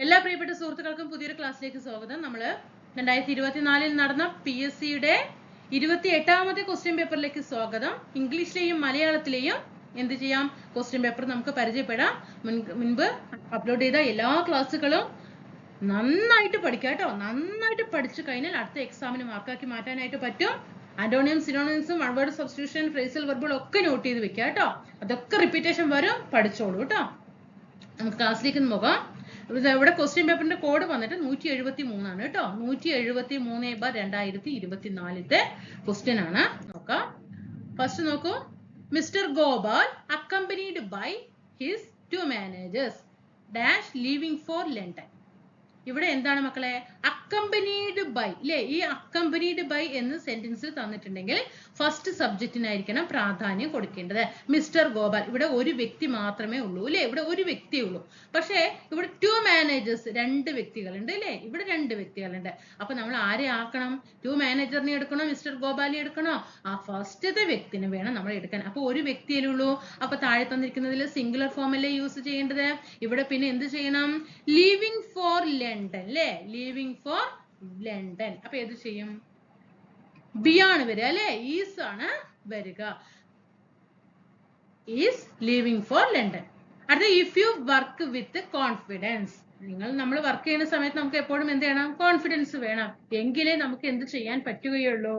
എല്ലാ പ്രിയപ്പെട്ട സുഹൃത്തുക്കൾക്കും പുതിയൊരു ക്ലാസ്സിലേക്ക് സ്വാഗതം. നമ്മൾ രണ്ടായിരത്തി ഇരുപത്തിനാലിൽ നടന്ന പി എസ് സിയുടെ ഇരുപത്തി എട്ടാമത്തെ ക്വസ്റ്റ്യൻ പേപ്പറിലേക്ക് സ്വാഗതം. ഇംഗ്ലീഷിലെയും മലയാളത്തിലെയും എന്ത് ചെയ്യാം? ക്വസ്റ്റ്യൻ പേപ്പർ നമുക്ക് പരിചയപ്പെടാം. മുൻപ് അപ്ലോഡ് ചെയ്ത എല്ലാ ക്ലാസ്സുകളും നന്നായിട്ട് പഠിക്കുക കേട്ടോ. നന്നായിട്ട് പഠിച്ചു കഴിഞ്ഞാൽ അടുത്ത എക്സാമിന് മാർക്കാക്കി മാറ്റാനായിട്ട് പറ്റും. ആന്റോണിയം സിനോണിയംസും വൺ വേർഡ് സബ്സ്റ്റിറ്റ്യൂഷൻ ഫ്രേസൽ വെർബുകൾ ഒക്കെ നോട്ട് ചെയ്ത് വെക്കുക കേട്ടോ. അതൊക്കെ റിപ്പീറ്റേഷൻ വരും. പഠിച്ചോളൂ കേട്ടോ. നമുക്ക് ക്ലാസ്സിലേക്ക് ഇത് ഇവിടെ ക്വസ്റ്റ്യൻ പേപ്പറിന്റെ കോഡ് വന്നിട്ട് നൂറ്റി എഴുപത്തി മൂന്നാണ് കേട്ടോ. നൂറ്റി എഴുപത്തി മൂന്ന് ബ രണ്ടായിരത്തി ഇരുപത്തിനാലിത്തെ ക്വസ്റ്റ്യൻ ആണ്. നോക്കാം. ഫസ്റ്റ് നോക്കൂ. Mister Gopal accompanied by his two managers dash leaving for London ഇവിടെ എന്താണ് മക്കളെ? അക്കമ്പനീഡ് ബൈ ഇല്ലേ? ഈ അക്കമ്പനീഡ് ബൈ എന്ന് സെന്റൻസിൽ തന്നിട്ടുണ്ടെങ്കിൽ ഫസ്റ്റ് സബ്ജക്റ്റിനായിരിക്കണം പ്രാധാന്യം കൊടുക്കേണ്ടത്. മിസ്റ്റർ ഗോപാൽ ഇവിടെ ഒരു വ്യക്തി മാത്രമേ ഉള്ളൂ അല്ലേ ഇവിടെ ഒരു വ്യക്തിയേ ഉള്ളൂ. പക്ഷേ ഇവിടെ ടു മാനേജേഴ്സ് രണ്ട് വ്യക്തികളുണ്ട് അല്ലേ ഇവിടെ രണ്ട് വ്യക്തികളുണ്ട്. അപ്പൊ നമ്മൾ ആരെ ആക്കണം? ടു മാനേജറിനെ എടുക്കണോ? മിസ്റ്റർ ഗോപാലിനെ എടുക്കണോ? ആ ഫസ്റ്റത്തെ വ്യക്തിനെ വേണം നമ്മൾ എടുക്കാൻ. അപ്പൊ ഒരു വ്യക്തിയല്ലേ ഉള്ളൂ. അപ്പൊ താഴെ തന്നിരിക്കുന്നതിൽ സിംഗുലർ അല്ലേ യൂസ് ചെയ്യേണ്ടത്? ഇവിടെ പിന്നെ എന്ത് ചെയ്യണം? ലീവിംഗ് ഫോർ ലണ്ടൻ അല്ലേ ലീവിംഗ് ഫോർ ലണ്ടൻ അപ്പൊ ഏത് ചെയ്യും? ബി ആണ് വരിക അല്ലേ? ഈസ് ആണ് വരിക. ഈസ് ലീവിംഗ് ഫോർ ലണ്ടൻ അടുത്ത if you work with confidence നിങ്ങൾ നമ്മൾ വർക്ക് ചെയ്യുന്ന സമയത്ത് നമുക്ക് എപ്പോഴും എന്ത് ചെയ്യണം കോൺഫിഡൻസ് വേണം. എങ്കിലേ നമുക്ക് എന്ത് ചെയ്യാൻ പറ്റുകയുള്ളൂ?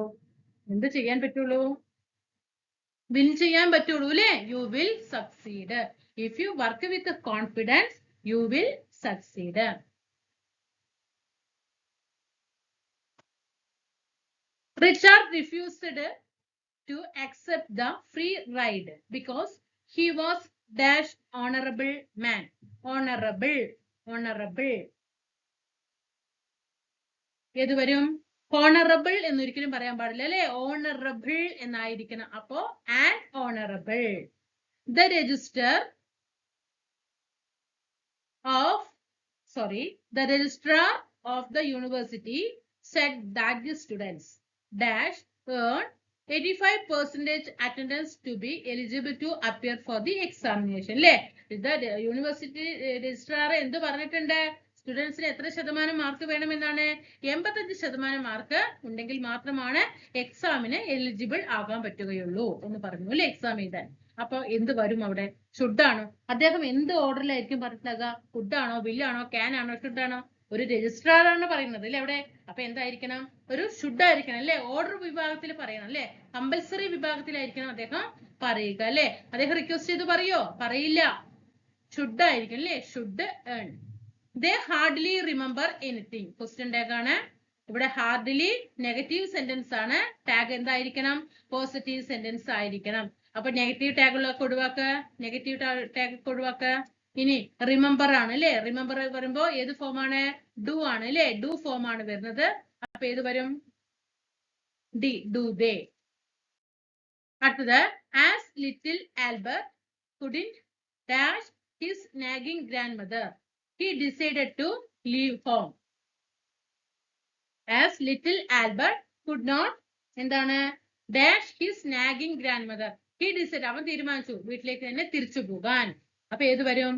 എന്ത് ചെയ്യാൻ പറ്റുള്ളൂ? വിൻ ചെയ്യാൻ പറ്റുള്ളൂ അല്ലേ you will succeed if you work with confidence you will succeed Richard refused to accept the free ride because he was dash honorable man. Honorable, honorable. ഏത് വരും ഹോണറബിൾ എന്നൊരിക്കലും പറയാൻ പാടില്ല അല്ലെ ഓണറബിൾ എന്നായിരിക്കണം അപ്പോ and honourable the register of sorry, the registrar of the university said that the students dash earn 85 percentage attendance to be eligible to appear for the examination അല്ലേ ഇത് university registrar എന്ത് പറഞ്ഞിട്ടുണ്ട്? സ്റ്റുഡൻസിന് എത്ര ശതമാനം മാർക്ക് വേണമെന്നാണ്? എൺപത്തഞ്ച് ശതമാനം മാർക്ക് ഉണ്ടെങ്കിൽ മാത്രമാണ് എക്സാമിന് എലിജിബിൾ ആകാൻ പറ്റുകയുള്ളൂ എന്ന് പറഞ്ഞു അല്ലെ എക്സാം എഴുതാൻ. അപ്പൊ എന്ത് വരും അവിടെ? ഷുഡാണോ അദ്ദേഹം എന്ത് ഓർഡറിലായിരിക്കും പറഞ്ഞിട്ടുണ്ടാകുക ഫുഡാണോ ബില്ലാണോ ക്യാൻ ആണോ? ഷുഡാണോ ഒരു രജിസ്ട്രാർ ആണ് പറയുന്നത് അല്ലെ അവിടെ? അപ്പൊ എന്തായിരിക്കണം? ഒരു ഷുഡ് ആയിരിക്കണം അല്ലെ? ഓർഡർ വിഭാഗത്തിൽ പറയണം അല്ലെ? കമ്പൽസറി വിഭാഗത്തിലായിരിക്കണം അദ്ദേഹം പറയുക അല്ലെ? അദ്ദേഹം റിക്വസ്റ്റ് ചെയ്ത് പറയോ? പറയില്ല. ഷുഡ് ആയിരിക്കണം അല്ലെ? Should earn they hardly remember anything question tag ആണ്. ഇവിടെ ഹാർഡ്ലി നെഗറ്റീവ് സെന്റൻസ് ആണ്. ടാഗ് എന്തായിരിക്കണം? പോസിറ്റീവ് സെന്റൻസ് ആയിരിക്കണം. അപ്പൊ നെഗറ്റീവ് ടാഗുകളൊക്കെ ഒഴിവാക്കുക. നെഗറ്റീവ് ടാഗ് ഒഴിവാക്കുക. ഇനി റിമെമ്പർ ആണ് അല്ലെ? റിമെമ്പർ വരുമ്പോ ഏത് ഫോം ആണ്? ഡു ആണ് അല്ലെ? ഡു ഫോം ആണ് വരുന്നത്. അപ്പൊ ഏത് വരും? ഡി ഡു ദേ അടുത്തത് as little Albert couldn't dash his nagging grand mother he decided to leave home as little Albert could not എന്താണ്? Dash his nagging grand mother he decide അവൻ തീരുമാനിച്ചു വീട്ടിലേക്ക് തന്നെ തിരിച്ചു പോകാൻ. അപ്പൊ ഏത് വരും?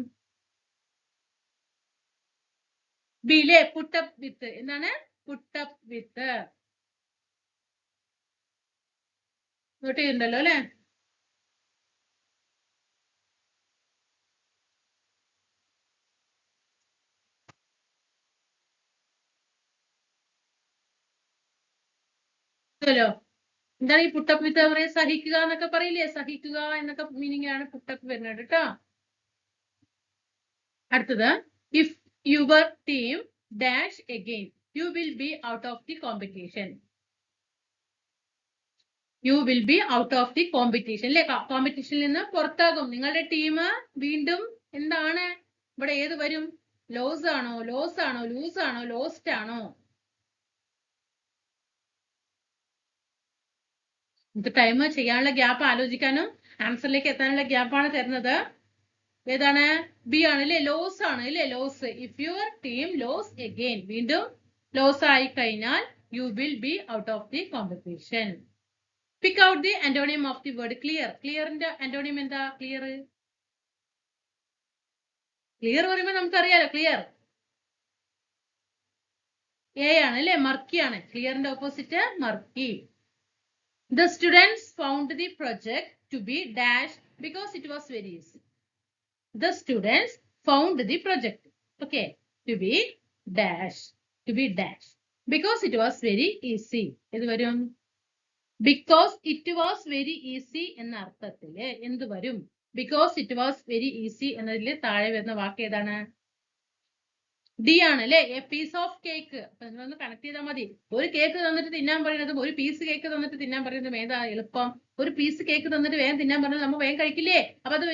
ബിലെ പുട്ടപ്പ് വിത്ത് എന്താണ്? പുട്ടപ്പ് വിത്ത് നോട്ട് ചെയ്യുന്നുണ്ടല്ലോ അല്ലെ? ല്ലോ എന്താണ് ഈ പുട്ടപ്പ് വിത്ത് പറയുക സഹിക്കുക എന്നൊക്കെ പറയില്ലേ? സഹിക്കുക എന്നൊക്കെ മീനിങ് ആണ് പുട്ടപ്പ് വരുന്നത് കേട്ടോ. അടുത്തത് if your team dash again you will be out of the competition you will be out of the competition അല്ലെ കോമ്പറ്റീഷനിൽ നിന്ന് പുറത്താകും. നിങ്ങളുടെ ടീം വീണ്ടും എന്താണ്? ഇവിടെ ഏത് വരും? ലോസ് ആണോ? ലോസ് ആണോ? ലൂസ് ആണോ? ലോസ്റ്റ് ആണോ? നമുക്ക് ടൈം ചെയ്യാനുള്ള ഗ്യാപ്പ് ആലോചിക്കാനും ആൻസറിലേക്ക് എത്താനുള്ള ഗ്യാപ്പാണ് തരുന്നത്. ഏതാണ്? ബി ആണ് അല്ലെ? ലോസ് ആണ് അല്ലെ? Lose if your team lose again വീണ്ടും ലോസ് ആയി കഴിഞ്ഞാൽ you will be out of the competition pick out the antonym of the word clear ക്ലിയറിന്റെ antonym എന്താ? ക്ലിയർ ക്ലിയർ പറയുമ്പോൾ നമുക്കറിയാലോ ക്ലിയർ എ ആണ് അല്ലെ? മർക്കി ആണ്. ക്ലിയറിന്റെ opposite murky the students found the project to be dash because it was very easy the students found the project okay to be dash to be dash because it was very easy ഇത് വരും? Because it was very easy എന്ന അർത്ഥത്തിൽ എന്ത് വരും? Because it was very easy എന്നതിൽ താഴെ വരുന്ന വാക്ക് ഏതാണ്? ഡി ആണ് അല്ലെ എ പീസ് ഓഫ് കേക്ക് ഒന്ന് കണക്ട് ചെയ്താൽ മതി. ഒരു കേക്ക് തന്നിട്ട് തിന്നാൻ പറയുന്നതും ഒരു പീസ് കേക്ക് തന്നിട്ട് തിന്നാൻ പറയുന്നതും ഏതാ എളുപ്പം? ഒരു പീസ് കേക്ക് തന്നിട്ട് വേഗം തിന്നാൻ പറഞ്ഞത് നമ്മൾ വേഗം കഴിക്കില്ലേ? അപ്പൊ അത്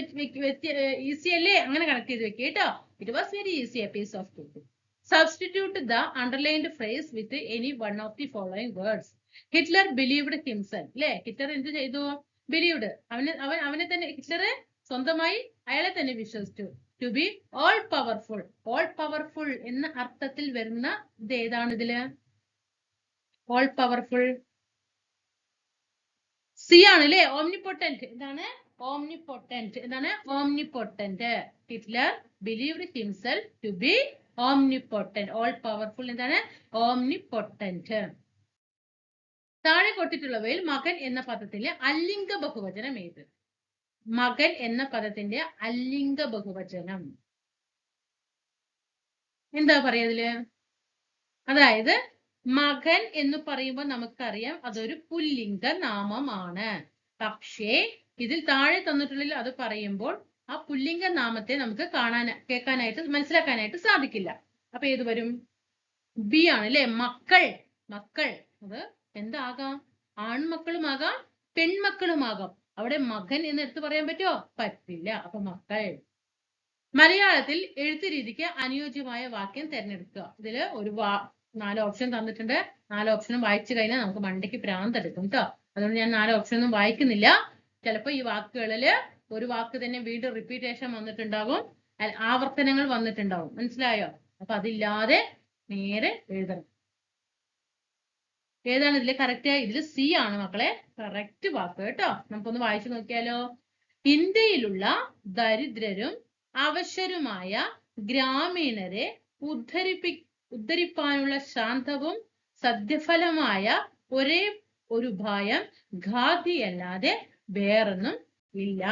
ഈസി അല്ലേ? അങ്ങനെ കണക്ട് ചെയ്ത് വെക്കുക കേട്ടോ. It was very easy a piece of cake substitute the underlined phrase with any one of the following words Hitler believed himself അല്ലെ ഹിറ്റ്ലർ എന്ത് ചെയ്തു? ബിലീവ്ഡ് അവന് അവൻ അവനെ തന്നെ ഹിറ്റ്ലർ സ്വന്തമായി അയാളെ തന്നെ വിശ്വസിച്ചു. To be all powerful all powerful എന്ന അർത്ഥത്തിൽ വരുന്ന ഇത് ഏതാണ് ഇതിൽ? ഓൾ പവർഫുൾ സി ആണ് അല്ലേ ഓംനിപൊട്ടന്റ് എന്താണ്? ഓംനിപൊട്ടന്റ് എന്താണ്? Omnipotent Hitler believed himself to be omnipotent all powerful എന്താണ്? ഓംനിപൊട്ടന്റ് താഴെ കൊടുത്തിട്ടുള്ളവയിൽ മകൻ എന്ന പദത്തിലെ അല്ലിംഗ ബഹുവചനം ഏത്? മകൻ എന്ന പദത്തിന്റെ അല്ലിംഗ ബഹുവചനം. എന്താ പറയതിൽ അതായത് മകൻ എന്ന് പറയുമ്പോൾ നമുക്കറിയാം അതൊരു പുല്ലിംഗ നാമമാണ്. പക്ഷേ ഇതിൽ താഴെ തന്നിട്ടുള്ളിൽ അത് പറയുമ്പോൾ ആ പുല്ലിംഗ നാമത്തെ നമുക്ക് കാണാൻ കേൾക്കാനായിട്ട് മനസ്സിലാക്കാനായിട്ട് സാധിക്കില്ല. അപ്പൊ ഏത് വരും? ബി ആണ് അല്ലെ? മക്കൾ. മക്കൾ. അത് എന്താകാം? ആൺമക്കളുമാകാം പെൺമക്കളുമാകാം. അവിടെ മകൻ എന്ന് എടുത്തു പറയാൻ പറ്റുമോ പറ്റില്ല. അപ്പൊ മക്കൾ മലയാളത്തിൽ എഴുത്ത് രീതിക്ക് അനുയോജ്യമായ വാക്യം തിരഞ്ഞെടുക്കുക. ഇതിൽ ഒരു വാ നാല് ഓപ്ഷൻ തന്നിട്ടുണ്ട്. നാല് ഓപ്ഷനും വായിച്ചു കഴിഞ്ഞാൽ നമുക്ക് മണ്ടയ്ക്ക് ഭ്രാന്ത് എടുക്കും കേട്ടോ അതുകൊണ്ട് ഞാൻ നാല് ഓപ്ഷൻ ഒന്നും വായിക്കുന്നില്ല. ചിലപ്പോൾ ഈ വാക്കുകളിൽ ഒരു വാക്ക് തന്നെ വീണ്ടും റിപ്പീറ്റേഷൻ വന്നിട്ടുണ്ടാകും. ആവർത്തനങ്ങൾ വന്നിട്ടുണ്ടാകും. മനസ്സിലായോ? അപ്പൊ അതില്ലാതെ നേരെ എഴുതണം. ഏതാണ് ഇതിൽ കറക്റ്റ് ഇതിൽ സി ആണ് മക്കളെ. കറക്റ്റ് വാക്ക് കേട്ടോ. നമുക്കൊന്ന് വായിച്ചു നോക്കിയാലോ. ഇന്ത്യയിലുള്ള ദരിദ്രരും അവശരുമായ ഗ്രാമീണരെ ഉദ്ധരിപ്പി ഉദ്ധരിപ്പാനുള്ള ശാന്തവും സത്യഫലമായ ഒരേ ഒരു ഭയം ഖാദിയല്ലാതെ വേറൊന്നും ഇല്ല.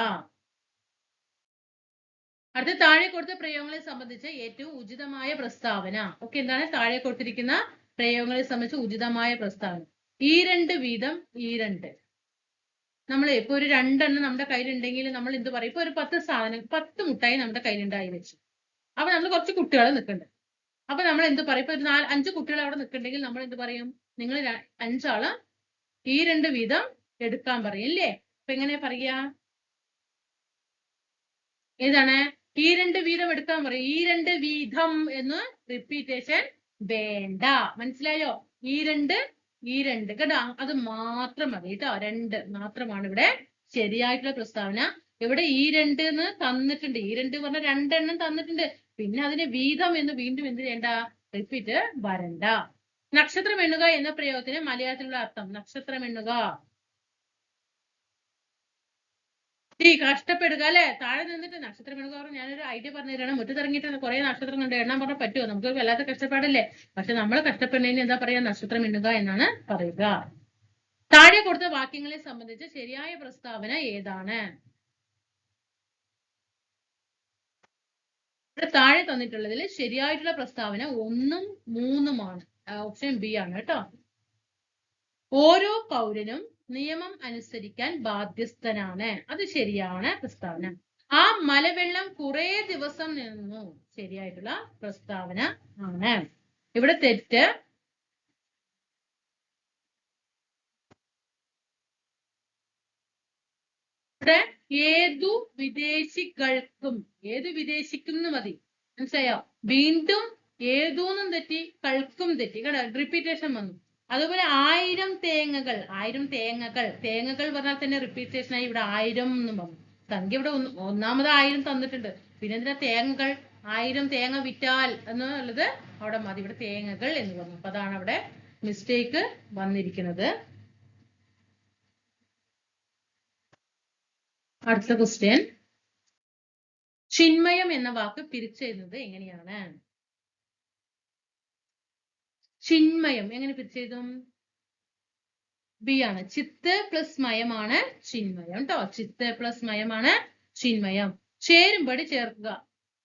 അടുത്ത താഴെ കൊടുത്ത പ്രയോഗങ്ങളെ സംബന്ധിച്ച് ഏറ്റവും ഉചിതമായ പ്രസ്താവന. ഓക്കെ എന്താണ്? താഴെ കൊടുത്തിരിക്കുന്ന പ്രയോഗങ്ങളെ സംബന്ധിച്ച് ഉചിതമായ പ്രസ്താവന. ഈ രണ്ട് വീതം ഈ രണ്ട്. നമ്മൾ ഇപ്പൊ ഒരു രണ്ടെണ്ണം നമ്മുടെ കയ്യിലുണ്ടെങ്കിൽ നമ്മൾ എന്ത് പറയും? ഇപ്പൊ ഒരു പത്ത് സാധനം പത്ത് മുട്ടായി നമ്മുടെ കയ്യിലുണ്ടായി വെച്ചു. അപ്പൊ നമ്മൾ കുറച്ച് കുട്ടികൾ നിൽക്കുന്നുണ്ട് അപ്പൊ നമ്മൾ എന്ത് പറയും? ഇപ്പൊ ഒരു നാല് അഞ്ച് കുട്ടികൾ അവിടെ നിൽക്കുന്നുണ്ടെങ്കിൽ നമ്മൾ എന്ത് പറയും? നിങ്ങൾ അഞ്ചാൾ ഈ രണ്ട് വീതം എടുക്കാൻ പറയും ഇല്ലേ? അപ്പൊ എങ്ങനെ പറയാ? ഏതാണ്? ഈ രണ്ട് വീതം എടുക്കാൻ പറയും. ഈ രണ്ട് വീതം എന്ന് റിപ്പീറ്റേഷൻ വേണ്ട. മനസ്സിലായോ? ഈ രണ്ട് ഈ രണ്ട് കേട്ടോ. അത് മാത്രം മതി കേട്ടോ. രണ്ട് മാത്രമാണ് ഇവിടെ ശരിയായിട്ടുള്ള പ്രസ്താവന. ഇവിടെ ഈ രണ്ട് എന്ന് തന്നിട്ടുണ്ട്. ഈ രണ്ട് പറഞ്ഞ രണ്ടെണ്ണം തന്നിട്ടുണ്ട്. പിന്നെ അതിന് വീതം എന്ന് വീണ്ടും എന്ത് ചെയ്യണ്ട? റിപ്പീറ്റ് വരണ്ട. നക്ഷത്രം എണ്ണുക എന്ന പ്രയോഗത്തിന് മലയാളത്തിലുള്ള അർത്ഥം നക്ഷത്രം എണ്ണുക. ഈ കഷ്ടപ്പെടുക അല്ലെ? താഴെ നിന്നിട്ട് നക്ഷത്രം എടുക്കാൻ പറഞ്ഞു ഞാനൊരു ഐഡിയ പറഞ്ഞു തരാണ് മുറ്റത്തിറങ്ങിയിട്ട് കുറെ നക്ഷത്രം കണ്ട് എണ്ണാൻ പറഞ്ഞാൽ പറ്റുമോ? നമുക്ക് വല്ലാത്ത കഷ്ടപ്പാടല്ലേ? പക്ഷെ നമ്മൾ കഷ്ടപ്പെടുന്നതിന് എന്താ പറയാ നക്ഷത്രം ഇടുക എന്നാണ് പറയുക. താഴെ കൊടുത്ത വാക്യങ്ങളെ സംബന്ധിച്ച് ശരിയായ പ്രസ്താവന ഏതാണ്? താഴെ തന്നിട്ടുള്ളതിൽ ശരിയായിട്ടുള്ള പ്രസ്താവന ഒന്നും മൂന്നുമാണ് ഓപ്ഷൻ ബി ആണ് കേട്ടോ. ഓരോ പൗരനും നിയമം അനുസരിക്കാൻ ബാധ്യസ്ഥനാണ്. അത് ശരിയാണ് പ്രസ്താവന. ആ മലവെള്ളം കുറെ ദിവസം നിന്നു. ശരിയായിട്ടുള്ള പ്രസ്താവന ആണ്. ഇവിടെ തെറ്റ്. ഇവിടെ ഏതു വിദേശികൾക്കും ഏതു വിദേശിക്കും മതി. മനസ്സിലായോ? വീണ്ടും ഏതൂന്നും തെറ്റി കൾക്കും തെറ്റി. കേട്ടോ റിപ്പീറ്റേഷൻ വന്നു. അതുപോലെ ആയിരം തേങ്ങകൾ ആയിരം തേങ്ങകൾ. തേങ്ങകൾ പറഞ്ഞാൽ തന്നെ റിപ്പീറ്റേഷൻ ആയി ഇവിടെ ആയിരം എന്ന് പറഞ്ഞു. സംഖ്യ ഇവിടെ ഒന്ന് ഒന്നാമത് ആയിരം തന്നിട്ടുണ്ട്. പിന്നെ എന്തിനാ തേങ്ങകൾ? ആയിരം തേങ്ങ വിറ്റാൽ എന്നുള്ളത് അവിടെ മതി. ഇവിടെ തേങ്ങകൾ എന്ന് പറഞ്ഞു. അപ്പൊ അതാണ് അവിടെ മിസ്റ്റേക്ക് വന്നിരിക്കുന്നത്. അടുത്ത ക്വസ്റ്റ്യൻ ചിന്മയം എന്ന വാക്ക് പിരിച്ചെഴുതുന്നത് എങ്ങനെയാണ്? ചിന്മയം. എങ്ങനെ പിരിച്ചെഴുതും ബി ആണ്. ചിത്ത് പ്ലസ് മയമാണ് ചിന്മയം കേട്ടോ ചിത്ത് പ്ലസ് മയമാണ് ചിന്മയം. ചേരുംപടി ചേർക്കുക.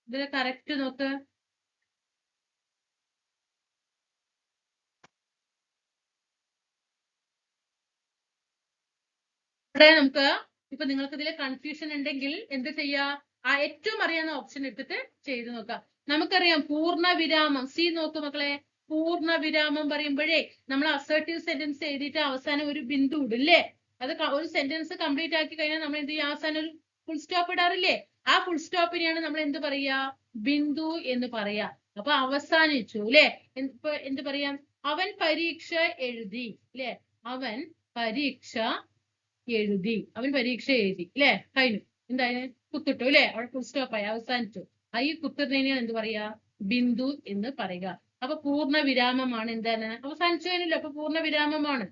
ഇതിൽ കറക്റ്റ് നോക്ക്. ഇവിടെ നമുക്ക് ഇപ്പൊ നിങ്ങൾക്ക് ഇതിൽ കൺഫ്യൂഷൻ ഉണ്ടെങ്കിൽ എന്ത് ചെയ്യാ? ആ ഏറ്റവും അറിയാവുന്ന ഓപ്ഷൻ എടുത്തിട്ട് ചെയ്ത് നോക്കുക നമുക്കറിയാം പൂർണ വിരാമം. സി നോക്ക് മക്കളെ. പൂർണ വിരാമം പറയുമ്പോഴേ നമ്മൾ അസേർട്ടീവ് സെന്റൻസ് എഴുതിയിട്ട് അവസാനം ഒരു ബിന്ദു ഇടില്ലേ അത് ഒരു സെന്റൻസ് കംപ്ലീറ്റ് ആക്കി കഴിഞ്ഞാൽ നമ്മൾ എന്ത് ചെയ്യും അവസാനം ഒരു ഫുൾ സ്റ്റോപ്പ് ഇടാറില്ലേ? ആ ഫുൾ സ്റ്റോപ്പിനെയാണ് നമ്മൾ എന്ത് പറയാ ബിന്ദു എന്ന് പറയാ അപ്പൊ അവസാനിച്ചു അല്ലെ ഇപ്പൊ എന്ത് പറയാ? അവൻ പരീക്ഷ എഴുതി അല്ലെ അവൻ പരീക്ഷ എഴുതി. അവൻ പരീക്ഷ എഴുതി അല്ലെ കഴിഞ്ഞു. എന്തായാലും കുത്തിട്ടു അല്ലെ അവിടെ ഫുൾ സ്റ്റോപ്പ് ആയി. അവസാനിച്ചു. ആ ഈ കുത്തുന്നതിനെയാണ് എന്ത് പറയാ ബിന്ദു എന്ന് പറയുക. അപ്പൊ പൂർണ വിരാമമാണ് എന്താണ്? അവസാനിച്ചു കഴിഞ്ഞില്ല അപ്പൊ പൂർണ വിരാമമാണ്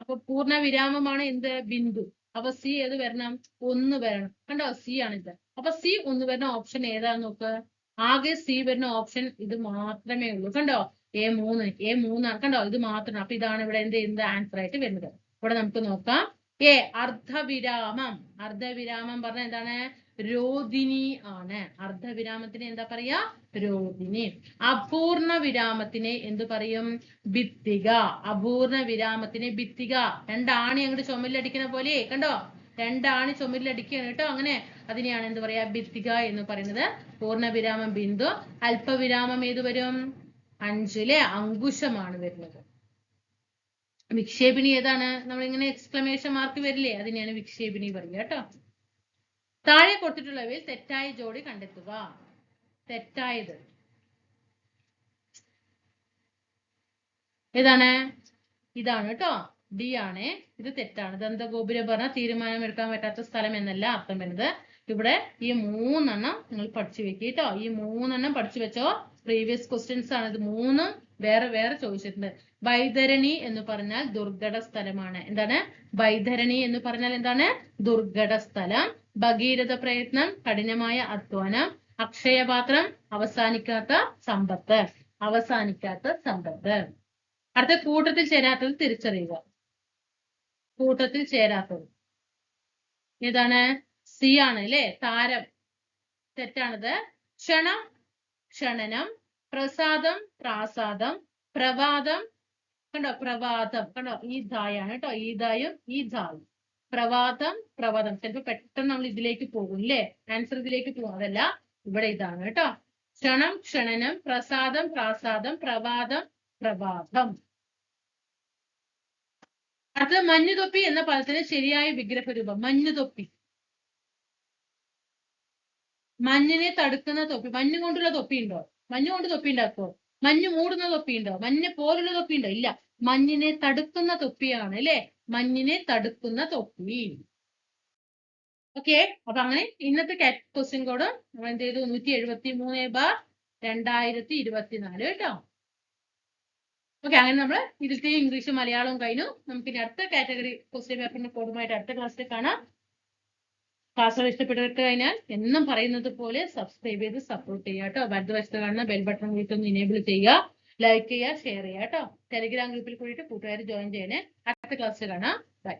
അപ്പൊ പൂർണ വിരാമമാണ് എന്ത്? ബിന്ദു. അപ്പൊ സി ഏത് വരണം? ഒന്ന് വരണം. കണ്ടോ? സി ആണ് ഇത് അപ്പൊ സി ഒന്ന് വരുന്ന ഓപ്ഷൻ ഏതാന്ന് നോക്ക്. ആകെ സി വരുന്ന ഓപ്ഷൻ ഇത് മാത്രമേ ഉള്ളൂ. കണ്ടോ? എ മൂന്ന്. എ മൂന്നാണ്. കണ്ടോ? ഇത് മാത്രമാണ്. അപ്പൊ ഇതാണ് ഇവിടെ എന്ത് എന്ത് ആൻസർ ആയിട്ട് വരുന്നത്. ഇവിടെ നമുക്ക് നോക്കാം. എ അർദ്ധവിരാമം. അർദ്ധവിരാമം പറഞ്ഞ എന്താണ്? രോദിനി ആണ്. അർദ്ധവിരാമത്തിന് എന്താ പറയാ? രോദിനി. അപൂർണ വിരാമത്തിനെ എന്ത് പറയും? ഭിത്തിക. അപൂർണ വിരാമത്തിനെ ഭിത്തിക. രണ്ടാണി അങ്ങോട്ട് ചുമലിലടിക്കുന്ന പോലെ കണ്ടോ? രണ്ടാണി ചുമലിലടിക്കുകയാണ് കേട്ടോ അങ്ങനെ. അതിനെയാണ് എന്ത് പറയാ? ഭിത്തിക എന്ന് പറയുന്നത്. പൂർണ വിരാമം ബിന്ദു. അല്പവിരാമം ഏത് വരും? അഞ്ചിലെ അങ്കുശമാണ് വരുന്നത്. വിക്ഷേപിണി ഏതാണ്? നമ്മൾ ഇങ്ങനെ എക്സ്ക്ലമേഷൻ മാർക്ക് വരില്ലേ അതിനെയാണ് വിക്ഷേപിണി പറയുക കേട്ടോ. താഴെ കൊടുത്തിട്ടുള്ളവയിൽ തെറ്റായ ജോഡി കണ്ടെത്തുക. തെറ്റായത്. ഏതാണ്? ഇതാണ് കേട്ടോ. ഡി ആണ്. ഇത് തെറ്റാണ്. ദന്തഗോപുരം പറഞ്ഞ തീരുമാനം എടുക്കാൻ പറ്റാത്ത സ്ഥലം എന്നല്ല അർത്ഥം വരുന്നത്. ഇവിടെ ഈ മൂന്നെണ്ണം നിങ്ങൾ പഠിച്ചു വെക്കുക കേട്ടോ. ഈ മൂന്നെണ്ണം പഠിച്ചു വെച്ചോ. പ്രീവിയസ് ക്വസ്റ്റ്യൻസ് ആണ്. ഇത് മൂന്നും വേറെ വേറെ ചോദിച്ചിട്ടുണ്ട്. വൈതരണി എന്ന് പറഞ്ഞാൽ ദുർഘട സ്ഥലമാണ് എന്താണ്? വൈതരണി എന്ന് പറഞ്ഞാൽ എന്താണ്? ദുർഘട സ്ഥലം ഭഗീരഥ പ്രയത്നം കഠിനമായ അധ്വാനം അക്ഷയപാത്രം അവസാനിക്കാത്ത സമ്പത്ത് അവസാനിക്കാത്ത സമ്പത്ത്. അടുത്ത കൂട്ടത്തിൽ ചേരാത്തത് തിരിച്ചറിയുക. കൂട്ടത്തിൽ ചേരാത്തത്. ഏതാണ് സി ആണ് അല്ലേ? താരം. തെറ്റാണത്. ക്ഷണം ക്ഷണനം പ്രസാദം പ്രാസാദം പ്രവാദം. കണ്ടോ? പ്രവാദം. കണ്ടോ? ഈ ധായാണ് കേട്ടോ. ഈ ധായും ഈ ധായും. പ്രവാദം പ്രവാദം. ചിലപ്പോ പെട്ടെന്ന് നമ്മൾ ഇതിലേക്ക് പോകും അല്ലേ ആൻസർ ഇതിലേക്ക് പോകും. അതല്ല ഇവിടെ ഇതാണ് കേട്ടോ. ക്ഷണം ക്ഷണനം പ്രസാദം പ്രാസാദം പ്രവാദം പ്രവാദം. അടുത്തത് മഞ്ഞുതൊപ്പി എന്ന പദത്തിന് ശരിയായ വിഗ്രഹ രൂപം മഞ്ഞുതൊപ്പി. മഞ്ഞിനെ തടുക്കുന്ന തൊപ്പി. മഞ്ഞ് കൊണ്ടുള്ള തൊപ്പി ഉണ്ടോ? മഞ്ഞ് കൊണ്ട് തൊപ്പി ഉണ്ടാക്കോ മഞ്ഞ് മൂടുന്ന തൊപ്പി ഉണ്ടോ? മഞ്ഞ് പോലുള്ള തൊപ്പി ഉണ്ടോ? ഇല്ല. മഞ്ഞിനെ തടുക്കുന്ന തൊപ്പിയാണ് അല്ലെ മഞ്ഞിനെ തടുക്കുന്ന തൊപ്പി ഓക്കെ അപ്പൊ അങ്ങനെ ഇന്നത്തെ കാറ്റ് ക്വസ്റ്റ്യൻ കോഡ് നമ്മൾ എന്ത് ചെയ്തു? നൂറ്റി എഴുപത്തി മൂന്ന് ബാർ രണ്ടായിരത്തി ഇരുപത്തിനാല് കേട്ടോ. ഓക്കെ അങ്ങനെ നമ്മൾ ഇതിലത്തെ ഇംഗ്ലീഷും മലയാളവും കഴിഞ്ഞു. നമുക്ക് ഇനി അടുത്ത കാറ്റഗറി ക്വസ്റ്റ്യൻ പേപ്പറിന്റെ കോഡുമായിട്ട് അടുത്ത ക്ലാസ്സിൽ കാണാം. ക്ലാസ് ഇഷ്ടപ്പെട്ടിട്ട് കഴിഞ്ഞാൽ എന്നും പറയുന്നത് പോലെ സബ്സ്ക്രൈബ് ചെയ്ത് സപ്പോർട്ട് ചെയ്യുക കേട്ടോ. വലതുവശത്ത് കാണുന്ന ബെൽ ബട്ടൺ കൂടി ഒന്ന് ഇനേബിൾ ചെയ്യുക. ലൈക്ക് ചെയ്യുക ഷെയർ ചെയ്യുക കേട്ടോ. ടെലിഗ്രാം ഗ്രൂപ്പിൽ കൂടിയിട്ട് കൂട്ടുകാർ ജോയിൻ ചെയ്യണേ. അടുത്ത ക്ലാസ്സിൽ കാണാം ബൈ